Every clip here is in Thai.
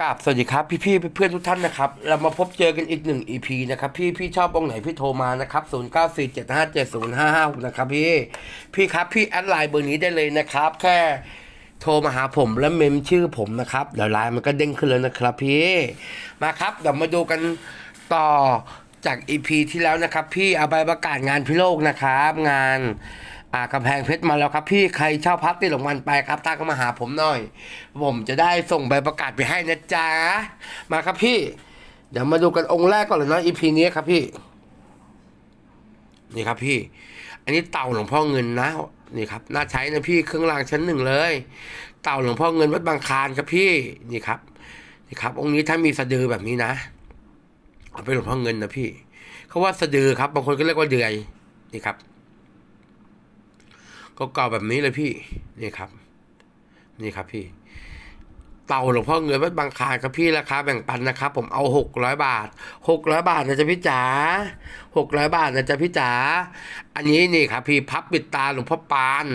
กราบสวัสดีครับพี่พี่ๆเพื่อนทุกท่านนะครับ เรามาพบเจอกันอีกหนึ่ง EP นะครับ พี่พี่ชอบองค์ไหนพี่โทรมานะครับ0 9 4 7 5 7 0 5 5 6นะครับพี่พี่ครับพี่แอดไลน์เบอร์นี้ได้เลยนะครับ แค่โทรมาหาผมแล้วเมมชื่อผมนะครับเดี๋ยวไลน์มันก็เด้งขึ้นแล้วนะครับพี่มาครับเดี๋ยวมาดูกันต่อจาก EP ที่แล้วนะครับ พี่เอาใบประกาศงานพิโลกนะครับ งาน อ่ากำแพงเพชรมาแล้วครับพี่ใครเช่าพักติดหลงวันไปครับตาก็มาหาผมหน่อย ผมจะได้ส่งใบประกาศไปให้นะจ๊ะมาครับพี่ เดี๋ยวมาดูกันองค์แรกก่อนเลยเนาะอีพีนี้ครับพี่ นี่ครับพี่ อันนี้เต่าหลวงพ่อเงินนะนี่ครับน่าใช้นะพี่เครื่องรางชั้นหนึ่งเลย เต่าหลวงพ่อเงินวัดบางคานครับพี่นี่ครับนี่ครับ องค์นี้ถ้ามีสะดือแบบนี้นะเอาไปหลวงพ่อเงินนะพี่เขาว่าสะดือครับบางคนก็เรียกว่าเดือยนี่ครับ เก่าแบบนี้เลยพี่นี่ครับ นี่ครับพี่ เต่าหลวงพ่อเงินวัดบางคานครับพี่ราคาแบ่งปันนะครับ ผมเอาหกร้อยบาทหกร้อยบาทนะจ๊ะพี่จ๋าหกร้อยบาทนะจ๊ะพี่จ๋าอันนี้นี่ครับ พี่พับปิดตาหลวงพ่อปาน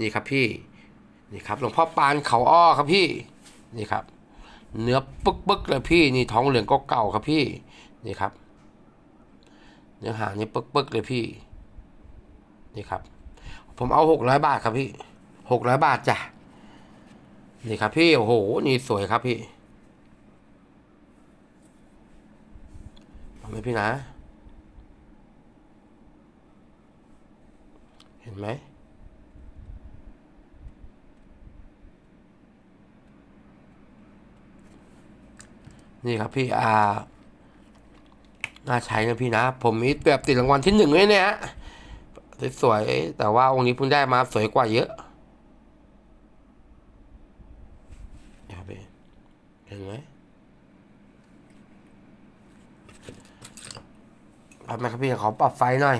นี่ครับพี่ นี่ครับ หลวงพ่อปานเขาอ้อครับพี่ นี่ครับ เนื้อปึ๊กปึกเลยพี่ นี่ท้องเหลืองก็เก่าครับพี่ นี่ครับ เนื้อหานี่ปึ๊กปึกเลยพี่ นี่ครับ ผมเอาหกร้อยบาทครับพี่หกร้อยบาทจ้ะ นี่ครับพี่ โอ้โห นี่สวยครับพี่เอาไหมพี่นะ เห็นไหมนี่ครับพี่อ่าน่าใช้นะพี่นะ ผมมีแบบติดรางวัลที่หนึ่งเลยเนี่ยฮะ สวยๆแต่ว่าองค์นี้เพิ่งได้มาสวยกว่าเยอะนี่ครับพี่เห็นไหมปรับไหมครับพี่ขอปรับไฟหน่อย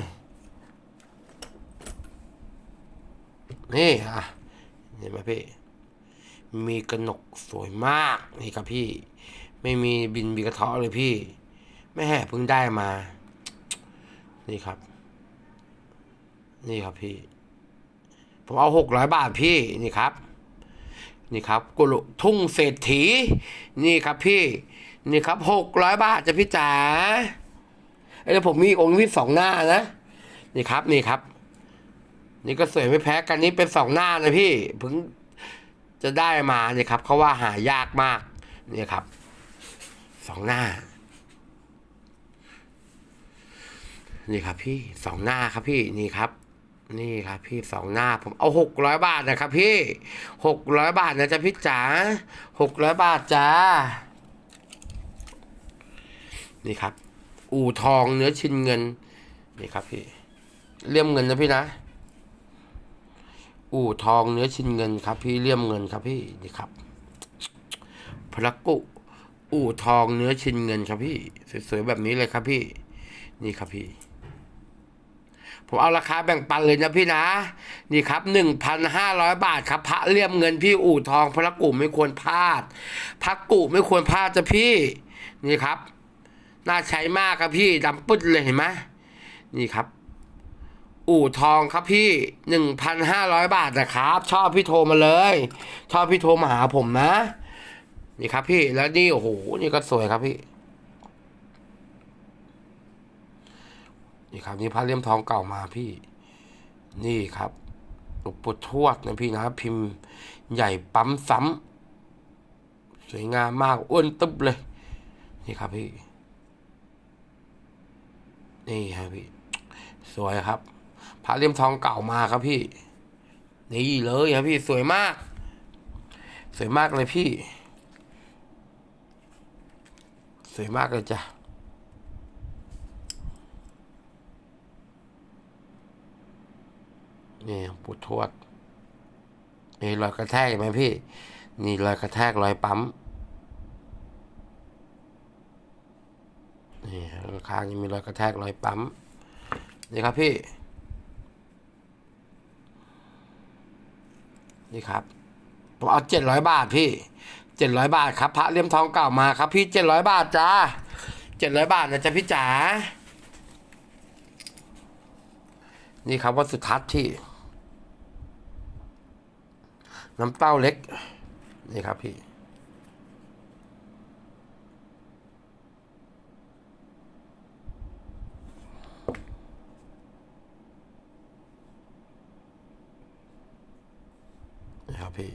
นี่อะเห็นไหมพี่ มีกระหนกสวยมากนี่ครับพี่ ไม่มีบินมีกระเทาะเลยพี่ ไม่แห่เพิ่งได้มา นี่ครับ นี่ครับพี่ ผมเอาหกร้อยบาทพี่นี่ครับ นี่ครับกุลุทุ่งเศรษฐี นี่ครับพี่ นี่ครับหกร้อยบาทจะพี่จ๋าไอ้แล้วผมมีอีกองค์ที่สองหน้านะ นี่ครับนี่ครับ นี่ก็สวยไม่แพ้กันนี่เป็นสองหน้านะพี่เพิ่งจะได้มาเนี่ยครับเขาว่าหายากมากเนี่ยครับสองหน้า นี่ครับพี่สองหน้าครับพี่นี่ครับ นี่ครับพี่สองหน้าผมเอาหกร้อยบาทนะครับพี่หกร้อยบาทนะจ๊ะพี่จ๋าหกร้อยบาทจ้า นี่ครับ อู่ทองเนื้อชิ้นเงิน นี่ครับพี่เลี่ยมเงินนะพี่นะ อู่ทองเนื้อชิ้นเงินครับ พี่เลี่ยมเงินครับพี่นี่ครับพระกุอู่ทองเนื้อชิ้นเงินครับพี่ สวยๆแบบนี้เลยครับพี่ นี่ครับพี่ ผมเอาราคาแบ่งปันเลยนะพี่นะ นี่ครับหนึ่งพันห้าร้อยบาทครับ พระเลี่ยมเงินพี่อู่ทองพระกุไม่ควรพลาด พระกุไม่ควรพลาดจ้ะพี่ นี่ครับ น่าใช้มากครับพี่ดำปึ๊ดเลยเห็นไหมนี่ครับ อู่ทองครับพี่หนึ่งพันห้าร้อยบาทนะครับ ชอบพี่โทรมาเลย ชอบพี่โทรมาหาผมนะ นี่ครับพี่แล้วนี่โอ้โหนี่ก็สวยครับพี่ นี่ครับนี่พระเลี่ยมทองเก่ามาพี่ นี่ครับหลวงปู่ทวดนะพี่นะพิมพ์ใหญ่ปั๊มซ้ำสวยงามมากอ้วนตึ๊บเลย นี่ครับพี่ นี่ครับพี่ สวยครับ พระเลี่ยมทองเก่ามาครับพี่ นี่เลยครับพี่สวยมาก สวยมากเลยพี่ สวยมากเลยจ้ะ นี่ปูทวด นี่รอยกระแทกไหมพี่ นี่รอยกระแทกรอยปั๊ม นี่ข้างยังมีรอยกระแทกรอยปั๊ม นี่ครับพี่ นี่ครับ ผมเอาเจ็ดร้อยบาทพี่เจ็ดร้อยบาทครับพระเลี่ยมทองเก่ามาครับ พี่เจ็ดร้อยบาทจ้าเจ็ดร้อยบาทนะจ๊ะพี่จ๋านี่ครับวัดสุทัศน์ที่ น้ำเต้าเล็ก นี่ครับพี่ นี่ครับพี่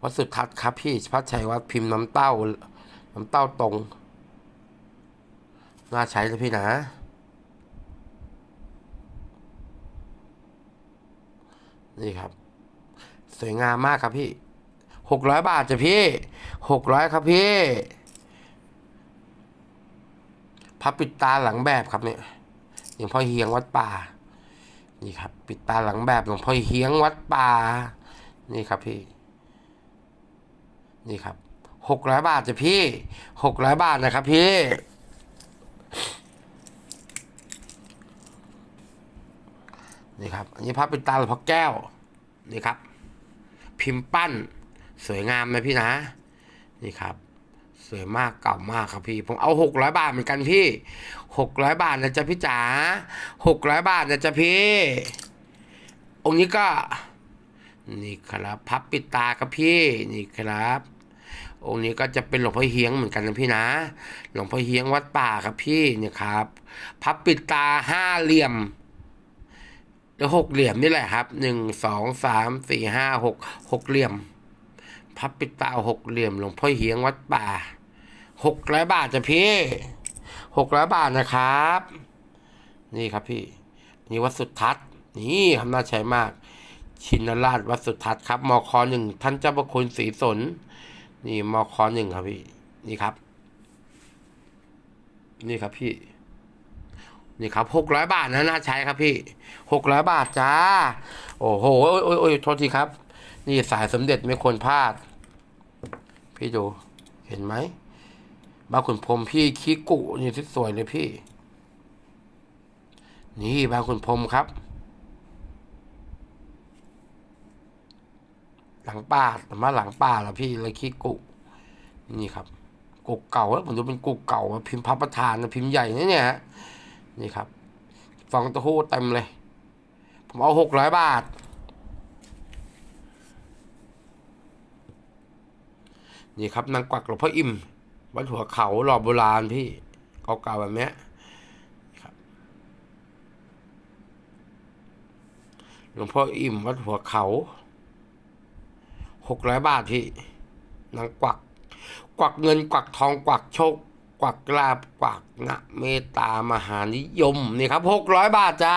วัดสุทัศน์ครับพี่พระชัยวัดพิมพ์น้ำเต้า น้ำเต้าตรง น่าใช้เลยพี่นะนี่ครับ สวยงามมากครับพี่หกร้อยบาทจ้ะพี่หกร้อยครับพี่พับปิดตาหลังแบบครับเนี่ยหลวงพ่อเฮียงวัดป่า นี่ครับ ปิดตาหลังแบบหลวงพ่อเฮียงวัดป่า นี่ครับพี่ นี่ครับหกร้อยบาทจ้ะพี่หกร้อยบาทนะครับพี่นี่ครับ อันนี้พับเป็นตาหลวงพ่อแก้ว นี่ครับ พิมพ์ปั้น สวยงามนะพี่นะ นี่ครับ สวยมากเก่ามากครับพี่ ผมเอาหกร้อยบาทเหมือนกันพี่หกร้อยบาทนะจ๊ะพี่จ๋าหกร้อยบาทนะจ๊ะพี่ องค์นี้ก็ นี่ครับพับปิดตาครับพี่ นี่ครับองค์นี้ก็จะเป็นหลวงพ่อเฮียงเหมือนกันนะพี่นะ หลวงพ่อเฮียงวัดป่าครับพี่เนี่ยครับ พับปิดตาห้าเหลี่ยม หกเหลี่ยมนี่แหละครับหนึ่งสองสามสี่ห้าหกหกเหลี่ยม พับปิดตาหกเหลี่ยมหลวงพ่อเฮียงวัดป่าหกร้อยบาทจ้ะพี่หกร้อยบาทนะครับ นี่ครับพี่ นี่วัดสุทัศน์นี่ทำน่าใช้มาก ชินราชวัดสุทัศน์ครับมคหนึ่งท่านเจ้าพระคุณศรีสน นี่มคหนึ่งครับพี่ นี่ครับ นี่ครับพี่ นี่ครับหกร้อยบาทนะน่าใช้ครับพี่หกร้อยบาทจ้า โอ้โหโอ้ยโอ้ยโทษทีครับ นี่สายสมเด็จไม่ควรพลาด พี่ดู เห็นไหมบางขุนพรมพี่ขี้กุนี่ที่สวยเลยพี่ นี่บางขุนพรมครับ หลังป่าแต่มาหลังป่าแล้วพี่เลยขี้กุ นี่ครับกุกเก่าแล้วผมดูเป็นกุกเก่าพิมพ์พระประธานนะพิมพ์ใหญ่นะเนี่ยฮะ นี่ครับฟองเต้าหู้เต็มเลย ผมเอาหกร้อยบาท นี่ครับนางกวักหลวงพ่ออิ่ม วัดหัวเขาหล่อโบราณพี่เก่าๆแบบเนี้ยหลวงพ่ออิ่มวัดหัวเขา หกร้อยบาทพี่นางกวัก กวักเงินกวักทองกวักโชค กวักลาบกวักนะเมตตามหานิยมนี่ครับหกร้อยบาทจ้า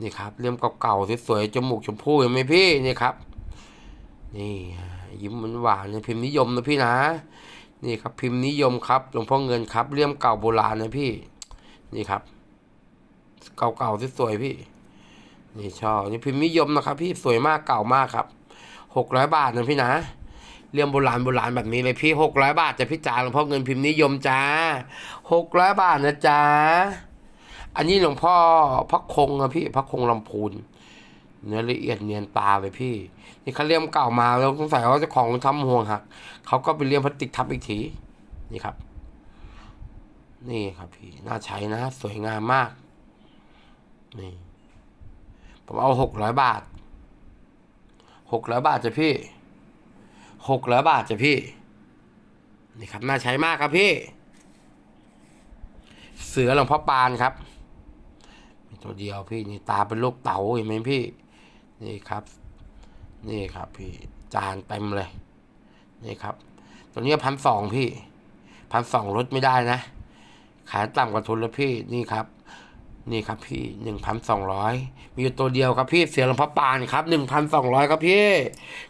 นี่ครับเล่มเก่าๆสวยๆจมูกชมพู่เห็นไหมพี่นี่ครับ นี่ยิ้มหวานๆเนี่ยพิมพ์นิยมนะพี่นะ นี่ครับพิมพ์นิยมครับหลวงพ่อเงินครับเล่มเก่าโบราณนะพี่ นี่ครับ เก่าๆสวยๆพี่ นี่ชอบนี่พิมพ์นิยมนะครับ พี่สวยมากเก่ามากครับหกร้อยบาทนะพี่นะ เลี่ยมโบราณโบราณแบบนี้เลยพี่หกร้อยบาทจะพี่จ๋าหลวงพ่อเงินพิมพ์นิยมจ้าหกร้อยบาทนะจ๊ะอันนี้หลวงพ่อพระคงอะพี่พระคงลำพูนเนื้อละเอียดเนียนตาเลยพี่ นี่เขาเลี่ยมเก่ามาแล้วสงสัยว่าเจ้าของทำห่วงหักเขาก็ไปเลี่ยมพลาสติกทับอีกทีนี่ครับ นี่ครับพี่น่าใช้นะสวยงามมาก นี่ ผมเอาหกร้อยบาทหกร้อยบาทจ้ะพี่ หกร้อยบาทจ้ะพี่ นี่ครับน่าใช้มากครับพี่ เสือหลวงพ่อปานครับ มีตัวเดียวพี่นี่ตาเป็นลูกเต๋าเห็นไหมพี่ นี่ครับ นี่ครับพี่จานเต็มเลย นี่ครับ ตัวนี้พันสองพี่พันสองลดไม่ได้นะ ขายต่ำกว่าทุนแล้วพี่นี่ครับ นี่ครับพี่หนึ่งพันสองร้อยมีอยู่ตัวเดียวครับพี่เสียหลวงพ่อปานครับหนึ่งพันสองร้อยครับพี่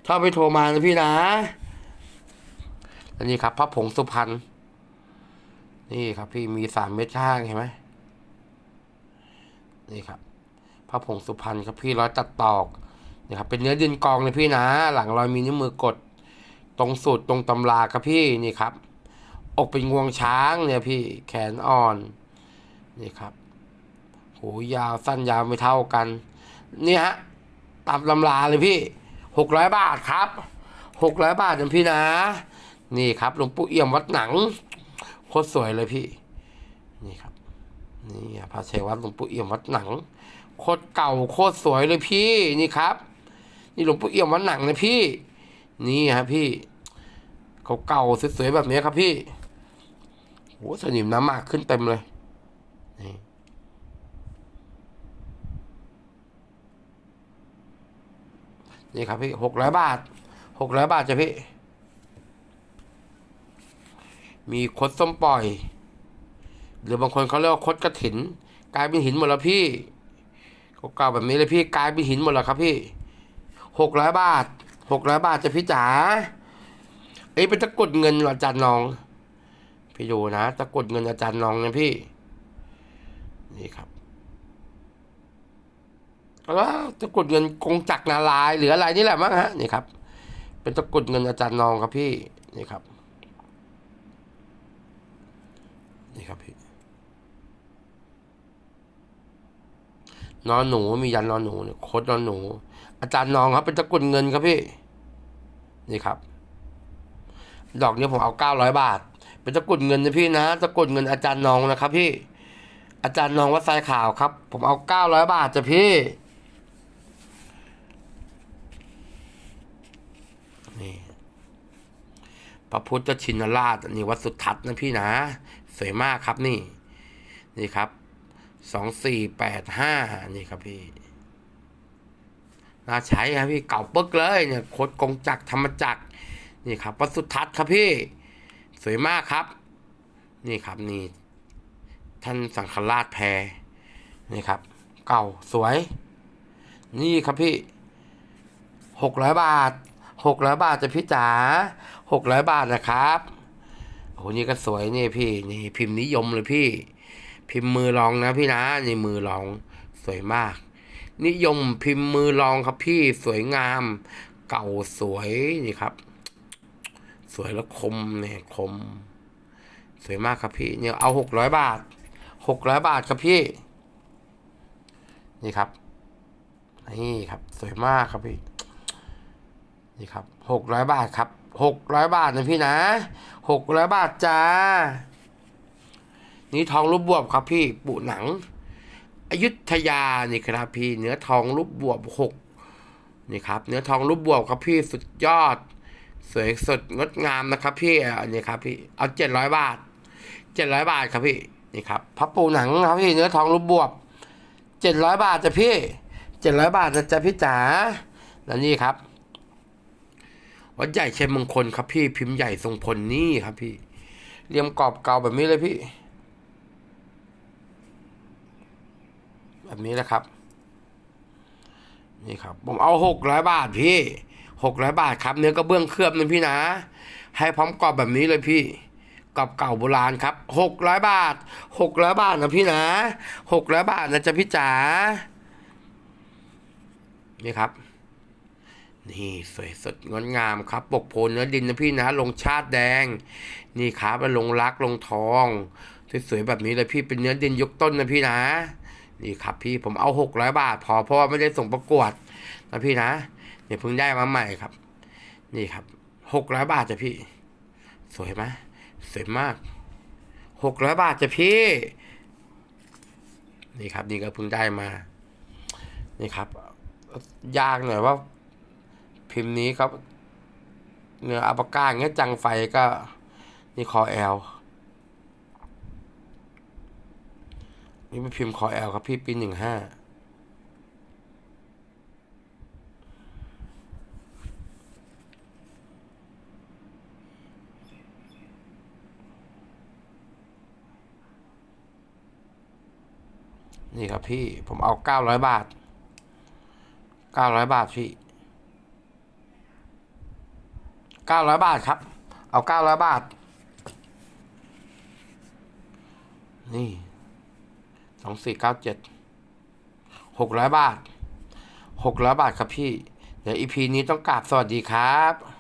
ถ้าไปโทรมานะพี่นะ อันนี้ครับพระผงสุพรรณนี่ครับพี่มีสามเม็ดช่างเห็นไหมนี่ครับพระผงสุพรรณครับพี่ร้อยตัดตอกนี่ครับเป็นเนื้อดินกองเลยพี่นะ หลังรอยมีนิ้วมือกด ตรงสูตรตรงตำราครับพี่นี่ครับ อกเป็นงวงช้างเนี่ยพี่แขนอ่อน นี่ครับ โหยาวสั้นยาวไม่เท่ากันนี่ฮะตามลำลาเลยพี่หกร้อยบาทครับหกร้อยบาทนะพี่นะ นี่ครับหลวงปู่เอี่ยมวัดหนังโคตรสวยเลยพี่ นี่ครับ นี่พระชัยวัดหลวงปู่เอี่ยมวัดหนังโคตรเก่าโคตรสวยเลยพี่นี่ครับ นี่หลวงปู่เอี่ยมวัดหนังนะพี่ นี่ฮะพี่เก่าๆสวยๆแบบนี้ครับพี่โหสนิมน้ำมากขึ้นเต็มเลยนี่ นี่ครับพี่หกร้อยบาทหกร้อยบาทจ้ะพี่ มีคดส้มปล่อย หรือบางคนเขาเรียกว่าคดกระถิน กลายเป็นหินหมดแล้วพี่เก่าแบบนี้เลยพี่กลายเป็นหินหมดแล้วครับพี่หกร้อยบาทหกร้อยบาทจะพี่จ๋าเอ้ยเป็นตะกรุดเงินอาจารย์น้อง พี่ดูนะตะกรุดเงินอาจารย์น้องนะพี่ นี่ครับ แล้วตะกรุดเงินกงจักนาลายหรืออะไรนี่แหละมั้งฮะนี่ครับ เป็นตะกรุดเงินอาจารย์นองครับพี่นี่ครับ นี่ครับพี่นอนหนูมียันนอนหนูโคดนอนหนู อาจารย์นองครับ เป็นตะกรุดเงินครับพี่ นี่ครับ ดอกนี้ผมเอาเก้าร้อยบาท เป็นตะกรุดเงินนะพี่นะตะกรุดเงินอาจารย์นองนะครับ พี่อาจารย์นองวัดทรายขาวครับ ผมเอาเก้าร้อยบาทจ้ะพี่ นี่ พ ระพุทธชินราชนี่วัดสุทัศน์นะพี่นะ สวยมากครับนี่ นี่ครับสองสี่แปดห้านี่ครับพี่น่าใช้ครับพี่เก่าปึ๊กเลยเนี่ยโคดกงจักรธรรมจักรนี่ครับวัดสุทัศน์ครับพี่ สวยมากครับ นี่ครับนี่ ท่านสังฆราชแพรนี่ครับ เก่าสวย นี่ครับพี่หกร้อยบาท หกร้อยบาทจะพี่จ๋าหกร้อยบาทนะครับโหนี่ก็สวยนี่พี่ นี่พิมพ์นิยมเลยพี่ พิมพ์มือรองนะพี่นะนี่มือรองสวยมาก นิยมพิมพ์มือรองครับพี่สวยงาม เก่าสวยนี่ครับ สวยแล้วคมเนี่ยคม สวยมากครับพี่ เนี่ยเอาหกร้อยบาทหกร้อยบาทครับพี่ นี่ครับ นี่ครับ สวยมากครับพี่ นี่ครับหกร้อยบาทครับหกร้อยบาทนะพี่นะหกร้อยบาทจ้า นี่ทองรูปบวบครับพี่ปุหนังอยุธยานี่ครับพี่เนื้อทองรูปบวบหกนี่ครับ เนื้อทองรูปบวบครับพี่สุดยอด สวยสดงดงามนะครับ พี่อันนี้ครับพี่เอาเจ็ดร้อยบาทเจ็ดร้อยบาทครับพี่นี่ครับพระปูหนังครับพี่เนื้อทองรูปบวบเจ็ดร้อยบาทจ้ะพี่เจ็ดร้อยบาทนะจ๊ะพี่จ๋าแล้วนี่ครับ วัดใหญ่เชยมงคลครับพี่พิมพ์ใหญ่ทรงพลนี่ครับพี่เรียมกรอบเก่าแบบนี้เลยพี่ แบบนี้นะครับ นี่ครับ ผมเอาหกร้อยบาทพี่หกร้อยบาทครับ เนื้อกระเบื้องเคลือบนะพี่นะ ให้พร้อมกรอบแบบนี้เลยพี่กรอบเก่าโบราณครับหกร้อยบาทหกร้อยบาทนะพี่นะหกร้อยบาทนะจ๊ะพี่จ๋านี่ครับ นี่สวยสดงดงามครับ ปกโพนเนื้อดินนะพี่นะลงชาติแดง นี่ครับลงรักลงทองสวยๆแบบนี้เลยพี่เป็นเนื้อดินยกต้นนะพี่นะ นี่ครับพี่ผมเอาหกร้อยบาท พอเพราะว่าไม่ได้ส่งประกวดนะพี่นะเนี่ยเพิ่งได้มาใหม่ครับ นี่ครับหกร้อยบาทจ้ะพี่ สวยไหมสวยมากหกร้อยบาทจ้ะพี่ นี่ครับ นี่ก็เพิ่งได้มา นี่ครับ ยากหน่อยว่า พิมพ์นี้ครับเนื้ออัปปาก้าเงี้ยจังไฟก็นี่คอแอลนี่เป็นพิมพ์คอแอลครับพี่ปีหนึ่งห้านี่ครับพี่ผมเอาเก้าร้อยบาทเก้าร้อยบาทพี่ เก้าร้อยบาทครับ เอาเก้าร้อยบาท นี่สองสี่เก้าเจ็ดหกร้อยบาทหกร้อยบาทครับพี่ เดี๋ยวอีพีนี้ต้องกราบสวัสดีครับ